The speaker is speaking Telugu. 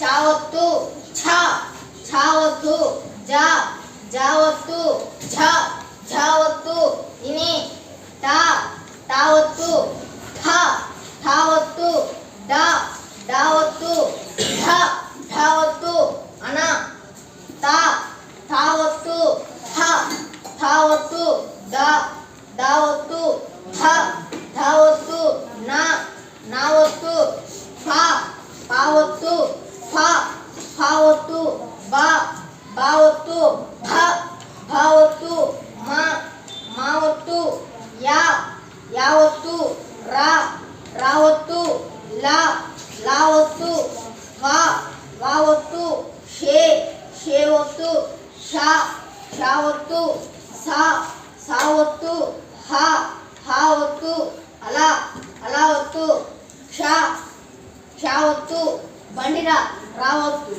चावत्तु, छा, छावत्तु, जा, जावत्तु, छा छावत्तु इनि, ता, तावत्तु था थावत्तु दा दावत्तु धा, धावत्तु, अना, ता थावत्तु था थावत्तु दा दावत्तु था భావత్తు బా భావత్తు భ భావత్తు మా మావత్తు యా యావత్తు రా రావత్తు లా లావత్తు ఫా వావత్తు షే షేవత్తు షా షావత్తు సా సావత్తు హా హావత్తు అలా అలావత్తు క్షా క్షావత్తు బండిరా రావత్తు.